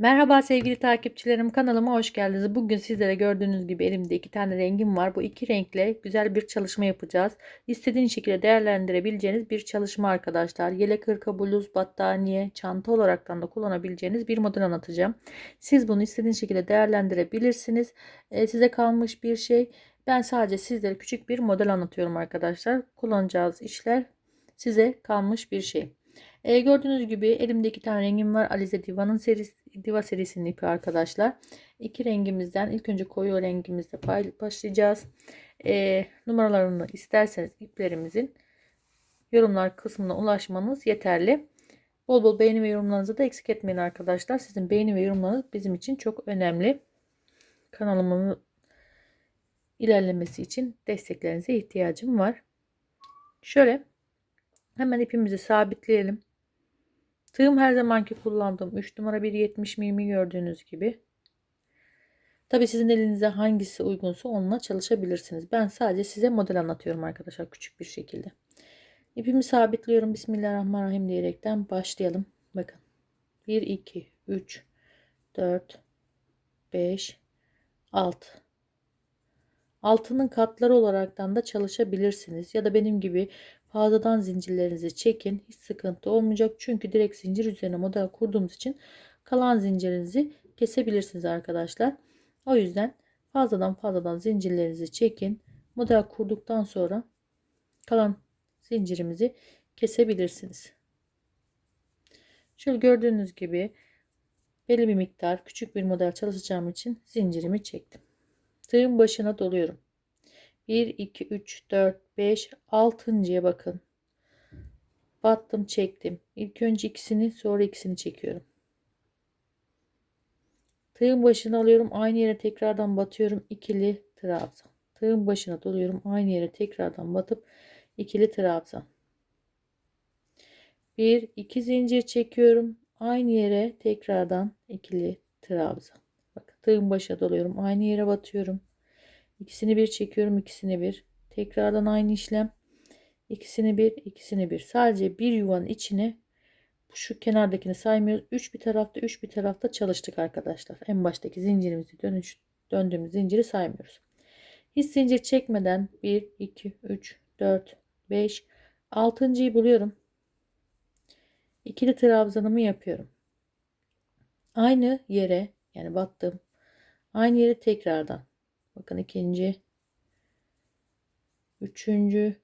Merhaba sevgili takipçilerim kanalıma hoş geldiniz. Bugün sizlere gördüğünüz gibi elimde iki tane rengim var. Bu iki renkle güzel bir çalışma yapacağız. İstediğiniz şekilde değerlendirebileceğiniz bir çalışma arkadaşlar. Yelek hırka, bluz, battaniye, çanta olaraktan da kullanabileceğiniz bir model anlatacağım. Siz bunu istediğiniz şekilde değerlendirebilirsiniz. Ee, size kalmış bir şey. Ben sadece sizlere küçük bir model anlatıyorum arkadaşlar. Kullanacağınız işler size kalmış bir şey. E, gördüğünüz gibi elimde iki tane rengim var. Alize Diva'nın serisi, Diva serisinin ipi arkadaşlar. İki rengimizden ilk önce koyu rengimizle başlayacağız. E, numaralarını isterseniz iplerimizin yorumlar kısmına ulaşmanız yeterli. Bol bol beğeni ve yorumlarınızı da eksik etmeyin arkadaşlar. Sizin beğeni ve yorumlarınız bizim için çok önemli. Kanalımın ilerlemesi için desteklerinize ihtiyacım var. Şöyle hemen ipimizi sabitleyelim. Tığım her zamanki kullandığım 3 numara 1.70 mimi gördüğünüz gibi. Tabi sizin elinize hangisi uygunsa onunla çalışabilirsiniz. Ben sadece size model anlatıyorum arkadaşlar küçük bir şekilde. İpimi sabitliyorum. Bismillahirrahmanirrahim diyerekten başlayalım. Bakın. 1, 2, 3, 4, 5, 6. Altının katları olaraktan da çalışabilirsiniz. Ya da benim gibi fazladan zincirlerinizi çekin. Hiç sıkıntı olmayacak. Çünkü direkt zincir üzerine model kurduğumuz için kalan zincirinizi kesebilirsiniz arkadaşlar. O yüzden fazladan fazladan zincirlerinizi çekin. Model kurduktan sonra kalan zincirimizi kesebilirsiniz. Şöyle gördüğünüz gibi belli bir miktar küçük bir model çalışacağım için zincirimi çektim. Tığın başına doluyorum. 1, 2, 3, 4, 5, 6.ya bakın. Battım çektim. İlk önce ikisini sonra ikisini çekiyorum. Tığın başına alıyorum. Aynı yere tekrardan batıyorum. ikili trabzan. Tığın başına doluyorum. Aynı yere tekrardan batıp ikili trabzan. Bir iki zincir çekiyorum. Aynı yere tekrardan ikili trabzan. Bakın tığın başına doluyorum. Aynı yere batıyorum. İkisini bir çekiyorum. ikisini bir. Tekrardan aynı işlem. İkisini bir, ikisini bir. Sadece bir yuvanın içine şu kenardakini saymıyoruz. 3 bir tarafta, 3 bir tarafta çalıştık arkadaşlar. En baştaki zincirimizi dönüş, döndüğümüz zinciri saymıyoruz. Hiç zincir çekmeden 1, 2, 3, 4, 5, 6.yı buluyorum. İkili trabzanımı yapıyorum. Aynı yere yani battım. Aynı yere tekrardan. Bakın ikinci. Üçüncü.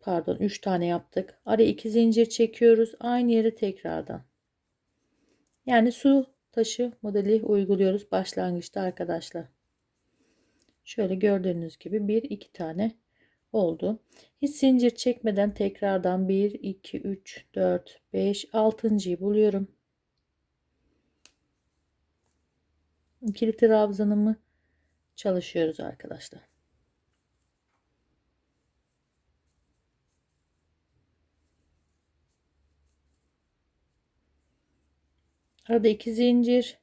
Pardon üç tane yaptık. Araya iki zincir çekiyoruz. Aynı yere tekrardan. Yani su taşı modeli uyguluyoruz başlangıçta arkadaşlar. Şöyle gördüğünüz gibi bir iki tane oldu. Hiç zincir çekmeden tekrardan 1, 2, 3, 4, 5, 6.yı buluyorum. İkili trabzanımı çalışıyoruz arkadaşlar. Arada iki zincir.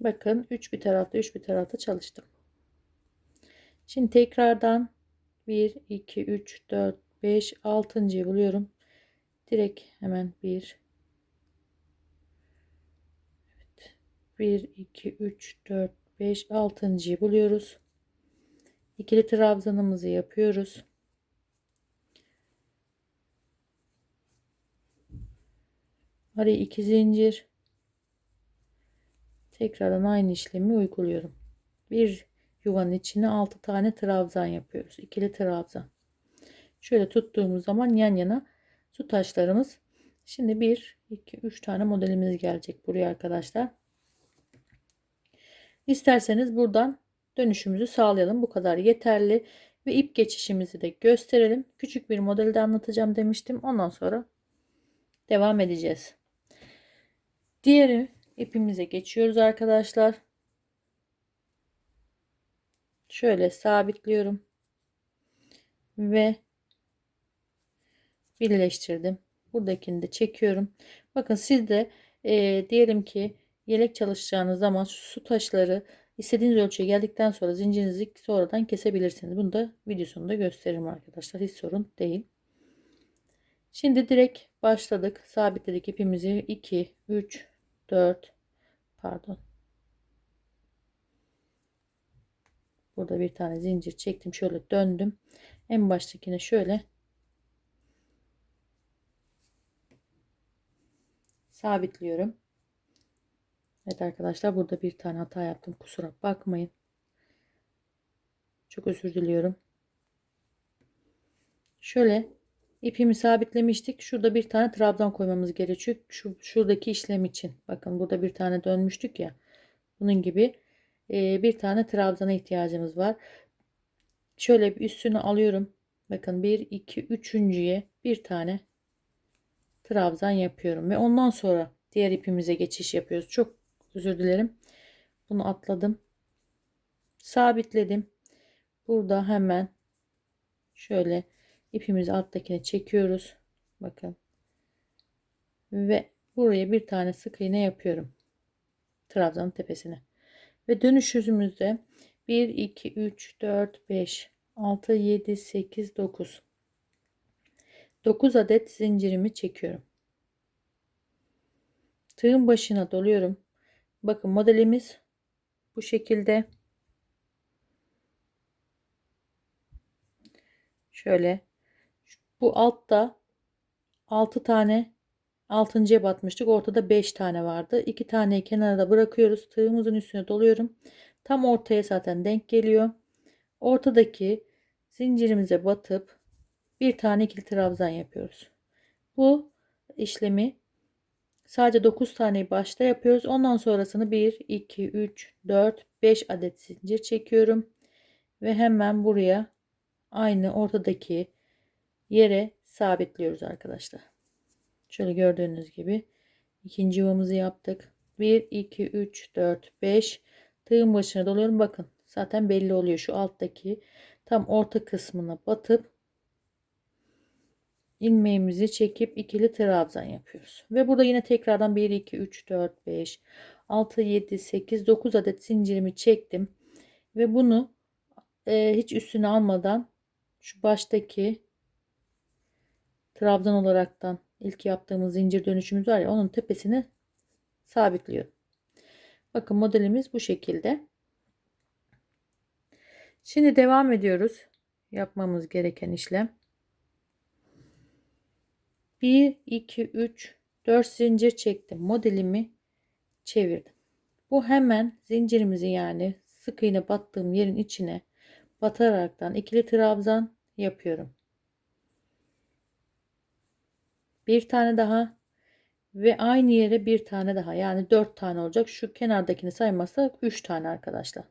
Bakın 3 bir tarafta 3 bir tarafta çalıştım. Şimdi tekrardan 1, 2, 3, 4, 5, 6. buluyorum. Direkt hemen 1, evet, 1, 2, 3, 4, 5, 6. buluyoruz. İkili trabzanımızı yapıyoruz. Araya iki zincir. Tekrardan aynı işlemi uyguluyorum. Bir yuvanın içine 6 tane trabzan yapıyoruz. İkili trabzan. Şöyle tuttuğumuz zaman yan yana su taşlarımız. Şimdi 1, 2, 3 tane modelimiz gelecek buraya arkadaşlar. İsterseniz buradan dönüşümüzü sağlayalım. Bu kadar yeterli. Ve ip geçişimizi de gösterelim. Küçük bir modelde anlatacağım demiştim. Ondan sonra devam edeceğiz. Diğeri ipimize geçiyoruz arkadaşlar. Şöyle sabitliyorum. Ve birleştirdim. Buradakini de çekiyorum. Bakın siz de e, diyelim ki yelek çalışacağınız zaman su taşları istediğiniz ölçüye geldikten sonra zincirinizi sonradan kesebilirsiniz. Bunu da video sonunda gösteririm arkadaşlar. Hiç sorun değil. Şimdi direkt başladık. Sabitledik ipimizi 2, 3, 4 pardon. Burada bir tane zincir çektim. Şöyle döndüm. En baştakine şöyle sabitliyorum. Evet arkadaşlar burada bir tane hata yaptım. Kusura bakmayın. Çok özür diliyorum. Şöyle ipimi sabitlemiştik. Şurada bir tane trabzan koymamız gerekiyor. Şu şuradaki işlem için. Bakın burada bir tane dönmüştük ya. Bunun gibi e, bir tane trabzana ihtiyacımız var. Şöyle bir üstünü alıyorum. Bakın 1 2 üçüncüye bir tane trabzan yapıyorum ve ondan sonra diğer ipimize geçiş yapıyoruz. Çok özür dilerim. Bunu atladım. Sabitledim. Burada hemen şöyle ipimizi alttakine çekiyoruz. Bakın. Ve buraya bir tane sık iğne yapıyorum. Trabzanın tepesine. Ve dönüş yüzümüzde 1 2 3 4 5 6 7 8 9 9 adet zincirimi çekiyorum. Tığın başına doluyorum. Bakın modelimiz bu şekilde. Şöyle bu altta 6 tane 6.ya batmıştık. Ortada 5 tane vardı. 2 taneyi kenarda bırakıyoruz. Tığımızın üstüne doluyorum. Tam ortaya zaten denk geliyor. Ortadaki zincirimize batıp bir tane ikili trabzan yapıyoruz. Bu işlemi sadece 9 taneyi başta yapıyoruz. Ondan sonrasını 1, 2, 3, 4, 5 adet zincir çekiyorum. Ve hemen buraya aynı ortadaki yere sabitliyoruz arkadaşlar. Şöyle gördüğünüz gibi ikinci yuvamızı yaptık. 1, 2, 3, 4, 5 tığın başına doluyorum. Bakın zaten belli oluyor şu alttaki tam orta kısmına batıp ilmeğimizi çekip ikili trabzan yapıyoruz. Ve burada yine tekrardan 1 2 3 4 5 6 7 8 9 adet zincirimi çektim. Ve bunu e, hiç üstüne almadan şu baştaki trabzan olaraktan ilk yaptığımız zincir dönüşümüz var ya onun tepesine sabitliyorum. Bakın modelimiz bu şekilde. Şimdi devam ediyoruz. Yapmamız gereken işlem. 1 2 3 4 zincir çektim. Modelimi çevirdim. Bu hemen zincirimizi yani sık iğne battığım yerin içine bataraktan ikili trabzan yapıyorum. Bir tane daha ve aynı yere bir tane daha yani dört tane olacak. Şu kenardakini saymazsak üç tane arkadaşlar.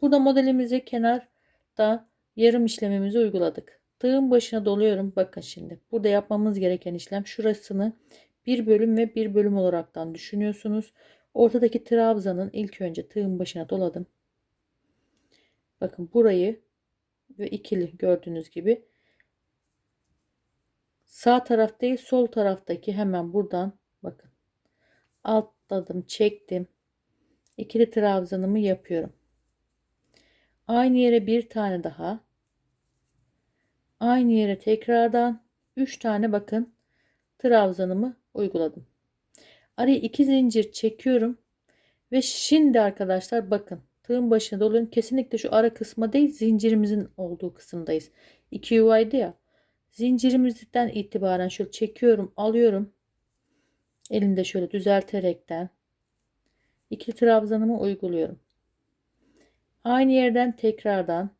Burada modelimizi kenarda yarım işlemimizi uyguladık. Tığın başına doluyorum. Bakın şimdi. Burada yapmamız gereken işlem şurasını bir bölüm ve bir bölüm olaraktan düşünüyorsunuz. Ortadaki trabzanın ilk önce tığın başına doladım. Bakın burayı ve ikili gördüğünüz gibi sağ taraf değil sol taraftaki hemen buradan bakın. Altladım çektim. İkili trabzanımı yapıyorum. Aynı yere bir tane daha. Aynı yere tekrardan 3 tane bakın trabzanımı uyguladım. Araya iki zincir çekiyorum ve şimdi arkadaşlar bakın tığın başına doluyorum kesinlikle şu ara kısma değil zincirimizin olduğu kısımdayız. 2 yuvaydı ya zincirimizden itibaren şöyle çekiyorum alıyorum. Elimde şöyle düzelterekten iki trabzanımı uyguluyorum. Aynı yerden tekrardan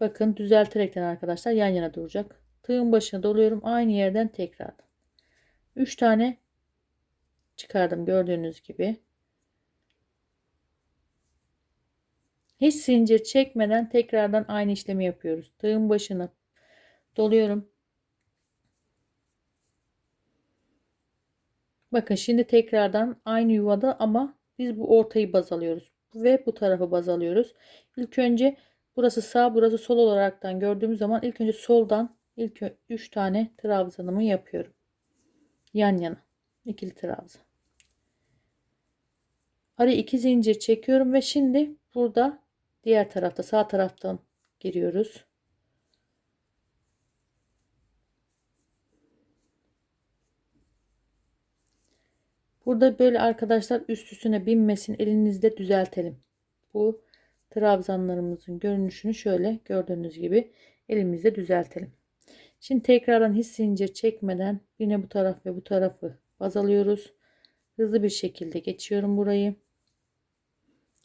bakın düzelterekten arkadaşlar yan yana duracak. Tığın başına doluyorum aynı yerden tekrardan 3 tane çıkardım gördüğünüz gibi. Hiç zincir çekmeden tekrardan aynı işlemi yapıyoruz. Tığın başına doluyorum. Bakın şimdi tekrardan aynı yuvada ama biz bu ortayı baz alıyoruz ve bu tarafı baz alıyoruz. İlk önce burası sağ burası sol olaraktan gördüğümüz zaman ilk önce soldan ilk 3 tane trabzanımı yapıyorum. Yan yana ikili trabzan. Araya iki zincir çekiyorum ve şimdi burada diğer tarafta sağ taraftan giriyoruz. Burada böyle arkadaşlar üst üstüne binmesin elinizde düzeltelim. Bu trabzanlarımızın görünüşünü şöyle gördüğünüz gibi elimizde düzeltelim. Şimdi tekrardan hiç zincir çekmeden yine bu taraf ve bu tarafı baz alıyoruz. Hızlı bir şekilde geçiyorum burayı.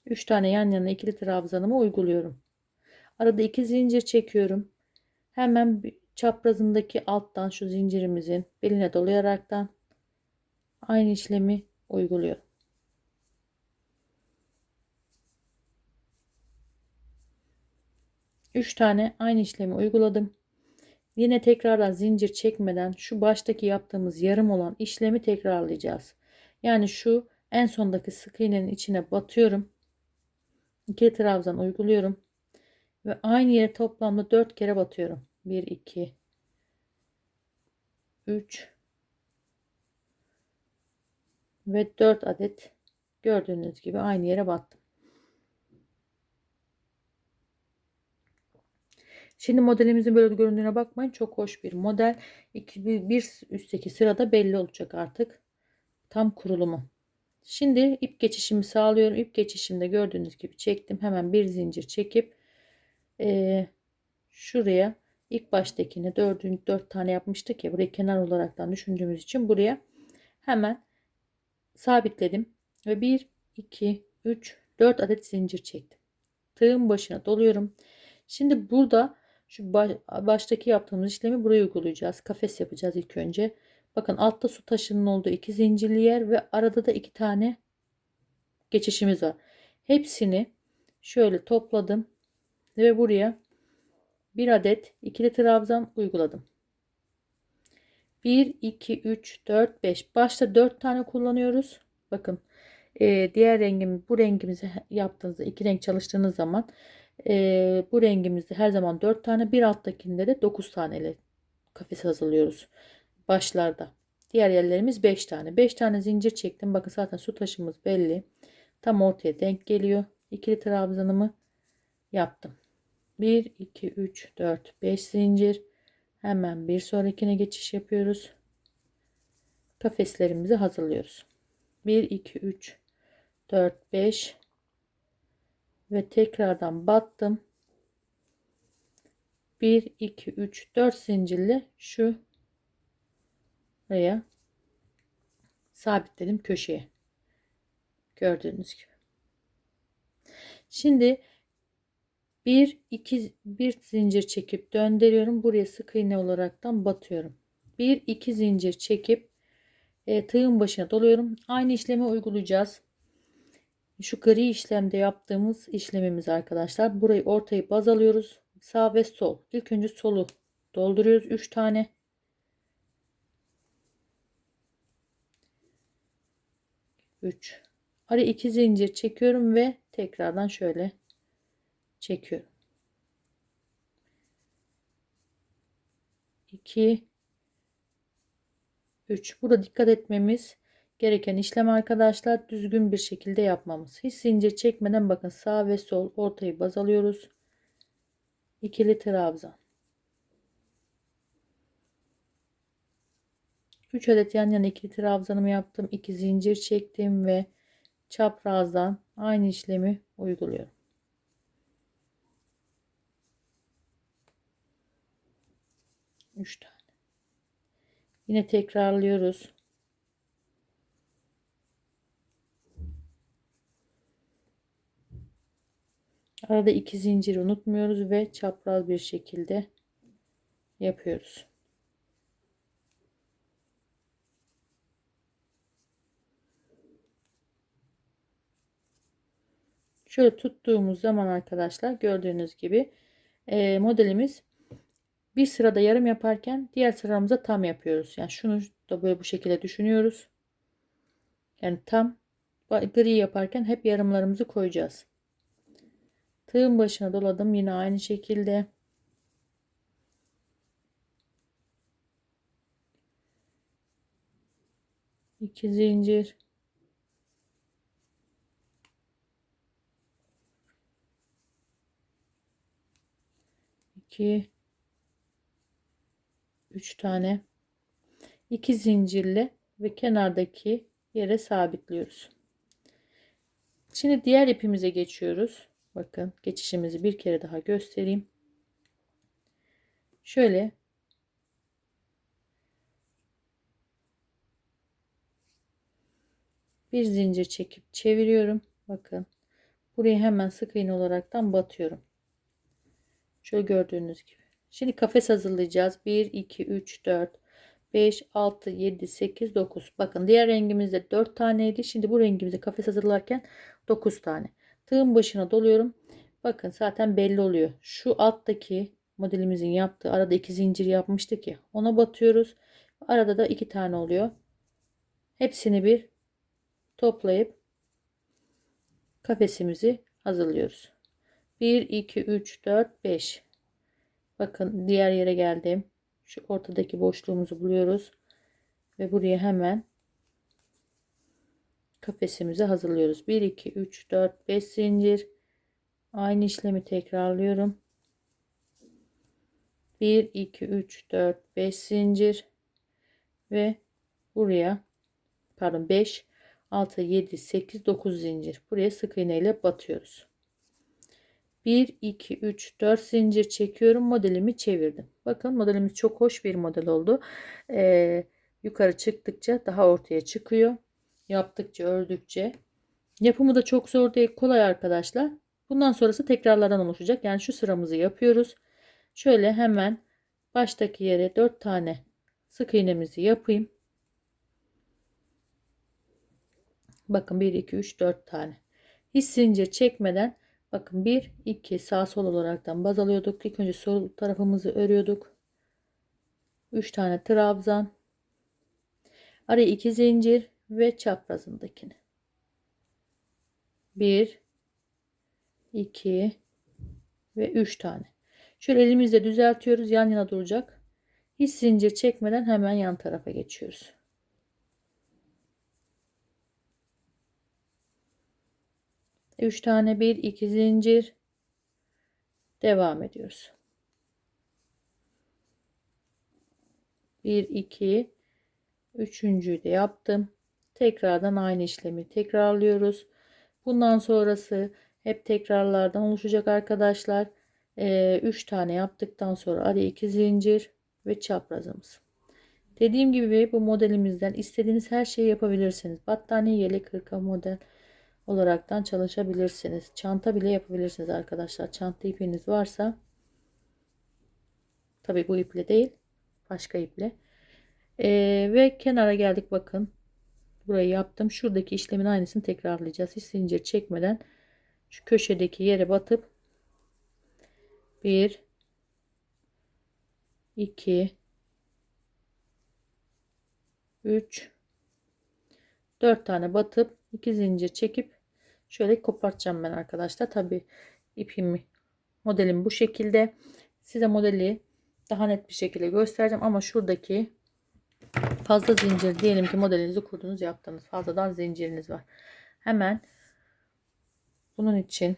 3 tane yan yana ikili trabzanımı uyguluyorum. Arada 2 zincir çekiyorum. Hemen çaprazındaki alttan şu zincirimizin beline dolayaraktan aynı işlemi uyguluyorum. Üç tane aynı işlemi uyguladım. Yine tekrardan zincir çekmeden şu baştaki yaptığımız yarım olan işlemi tekrarlayacağız. Yani şu en sondaki sık iğnenin içine batıyorum. İki trabzan uyguluyorum. Ve aynı yere toplamda 4 kere batıyorum. 1 2 3 ve 4 adet gördüğünüz gibi aynı yere battım. Şimdi modelimizin böyle göründüğüne bakmayın. Çok hoş bir model. İki, bir, bir üstteki sırada belli olacak artık. Tam kurulumu. Şimdi ip geçişimi sağlıyorum. İp geçişimde gördüğünüz gibi çektim. Hemen bir zincir çekip e, şuraya ilk baştakini dördüncü dört tane yapmıştık ya burayı kenar olaraktan düşündüğümüz için buraya hemen sabitledim ve 1 2 3 4 adet zincir çektim. Tığın başına doluyorum. Şimdi burada şu baştaki yaptığımız işlemi buraya uygulayacağız. Kafes yapacağız ilk önce. Bakın altta su taşının olduğu iki zincirli yer ve arada da iki tane geçişimiz var. Hepsini şöyle topladım ve buraya bir adet ikili trabzan uyguladım. 1 2 3 4 5 başta 4 tane kullanıyoruz. Bakın e, diğer rengim bu rengimizi yaptığınızda iki renk çalıştığınız zaman e, bu rengimizde her zaman 4 tane bir alttakinde de 9 taneli kafes hazırlıyoruz başlarda. Diğer yerlerimiz 5 tane. 5 tane zincir çektim. Bakın zaten su taşımız belli. Tam ortaya denk geliyor. İkili trabzanımı yaptım. 1 2 3 4 5 zincir. Hemen bir sonrakine geçiş yapıyoruz. Kafeslerimizi hazırlıyoruz. 1 2 3 4 5 ve tekrardan battım. 1 2 3 4 zincirle şu buraya sabitledim köşeye. Gördüğünüz gibi. Şimdi bir iki bir zincir çekip döndürüyorum. Buraya sık iğne olaraktan batıyorum. Bir iki zincir çekip e, tığın başına doluyorum. Aynı işlemi uygulayacağız. Şu gri işlemde yaptığımız işlemimiz arkadaşlar. Burayı ortayı baz alıyoruz. Sağ ve sol. İlk önce solu dolduruyoruz. 3 tane. Üç. Araya iki zincir çekiyorum ve tekrardan şöyle çekiyorum. 2 3 burada dikkat etmemiz gereken işlem arkadaşlar düzgün bir şekilde yapmamız. Hiç zincir çekmeden bakın sağ ve sol ortayı baz alıyoruz. İkili trabzan. 3 adet yan yana ikili trabzanımı yaptım. 2 zincir çektim ve çaprazdan aynı işlemi uyguluyorum. 3 tane. Yine tekrarlıyoruz. Arada iki zincir unutmuyoruz ve çapraz bir şekilde yapıyoruz. Şöyle tuttuğumuz zaman arkadaşlar gördüğünüz gibi e, modelimiz bir sırada yarım yaparken diğer sıramıza tam yapıyoruz. Yani şunu da böyle bu şekilde düşünüyoruz. Yani tam gri yaparken hep yarımlarımızı koyacağız. Tığın başına doladım yine aynı şekilde. iki zincir iki 3 tane 2 zincirle ve kenardaki yere sabitliyoruz. Şimdi diğer ipimize geçiyoruz. Bakın geçişimizi bir kere daha göstereyim. Şöyle bir zincir çekip çeviriyorum. Bakın buraya hemen sık iğne olaraktan batıyorum. Şöyle gördüğünüz gibi. Şimdi kafes hazırlayacağız. 1 2 3 4 5 6 7 8 9. Bakın diğer rengimizde 4 taneydi. Şimdi bu rengimizde kafes hazırlarken 9 tane. Tığın başına doluyorum. Bakın zaten belli oluyor. Şu alttaki modelimizin yaptığı arada iki zincir yapmıştık ya. Ona batıyoruz. Arada da iki tane oluyor. Hepsini bir toplayıp kafesimizi hazırlıyoruz. 1 2 3 4 5 Bakın diğer yere geldim. Şu ortadaki boşluğumuzu buluyoruz ve buraya hemen kafesimizi hazırlıyoruz. 1 2 3 4 5 zincir. Aynı işlemi tekrarlıyorum. 1 2 3 4 5 zincir ve buraya pardon 5 6 7 8 9 zincir buraya sık iğne ile batıyoruz 1 2 3 4 zincir çekiyorum. Modelimi çevirdim. Bakın modelimiz çok hoş bir model oldu. Ee, yukarı çıktıkça daha ortaya çıkıyor. Yaptıkça ördükçe. Yapımı da çok zor değil. Kolay arkadaşlar. Bundan sonrası tekrarlardan oluşacak. Yani şu sıramızı yapıyoruz. Şöyle hemen baştaki yere 4 tane sık iğnemizi yapayım. Bakın 1, 2, 3, 4 tane. Hiç zincir çekmeden bakın 1, 2 sağ sol olaraktan baz alıyorduk. İlk önce sol tarafımızı örüyorduk. 3 tane trabzan. Araya 2 zincir ve çaprazındakini. 1, 2 ve 3 tane. Şöyle elimizle düzeltiyoruz. Yan yana duracak. Hiç zincir çekmeden hemen yan tarafa geçiyoruz. 3 tane 1 2 zincir. Devam ediyoruz. 1 2 üçüncüyü de yaptım. Tekrardan aynı işlemi tekrarlıyoruz. Bundan sonrası hep tekrarlardan oluşacak arkadaşlar. 3 ee, tane yaptıktan sonra araya 2 zincir ve çaprazımız. Dediğim gibi bu modelimizden istediğiniz her şeyi yapabilirsiniz. Battaniye yelek hırka model olaraktan çalışabilirsiniz. Çanta bile yapabilirsiniz arkadaşlar. Çanta ipiniz varsa tabi bu iple değil başka iple ee, ve kenara geldik bakın burayı yaptım şuradaki işlemin aynısını tekrarlayacağız hiç zincir çekmeden şu köşedeki yere batıp 1 2 3 4 tane batıp 2 zincir çekip Şöyle kopartacağım ben arkadaşlar. Tabi ipimi modelim bu şekilde. Size modeli daha net bir şekilde göstereceğim ama şuradaki fazla zincir diyelim ki modelinizi kurdunuz yaptınız. Fazladan zinciriniz var. Hemen bunun için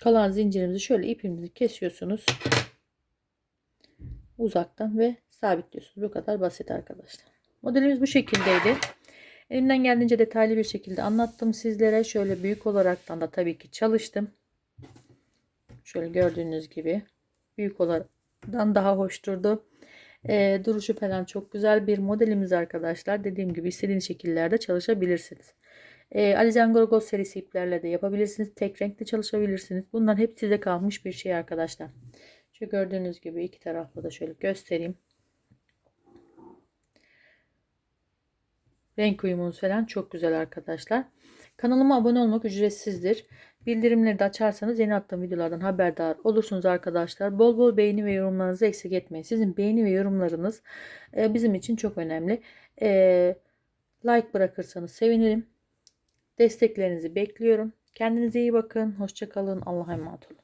kalan zincirimizi şöyle ipimizi kesiyorsunuz. Uzaktan ve sabitliyorsunuz. Bu kadar basit arkadaşlar. Modelimiz bu şekildeydi. Elimden geldiğince detaylı bir şekilde anlattım sizlere. Şöyle büyük olaraktan da tabii ki çalıştım. Şöyle gördüğünüz gibi büyük olaraktan daha hoş durdu. E, duruşu falan çok güzel bir modelimiz arkadaşlar. Dediğim gibi istediğiniz şekillerde çalışabilirsiniz. E, Alizen serisi iplerle de yapabilirsiniz. Tek renkli çalışabilirsiniz. Bunlar hep size kalmış bir şey arkadaşlar. Şu gördüğünüz gibi iki taraflı da şöyle göstereyim. Renk uyumunuz falan çok güzel arkadaşlar. Kanalıma abone olmak ücretsizdir. Bildirimleri de açarsanız yeni attığım videolardan haberdar olursunuz arkadaşlar. Bol bol beğeni ve yorumlarınızı eksik etmeyin. Sizin beğeni ve yorumlarınız e, bizim için çok önemli. E, like bırakırsanız sevinirim. Desteklerinizi bekliyorum. Kendinize iyi bakın. Hoşçakalın. Allah'a emanet olun.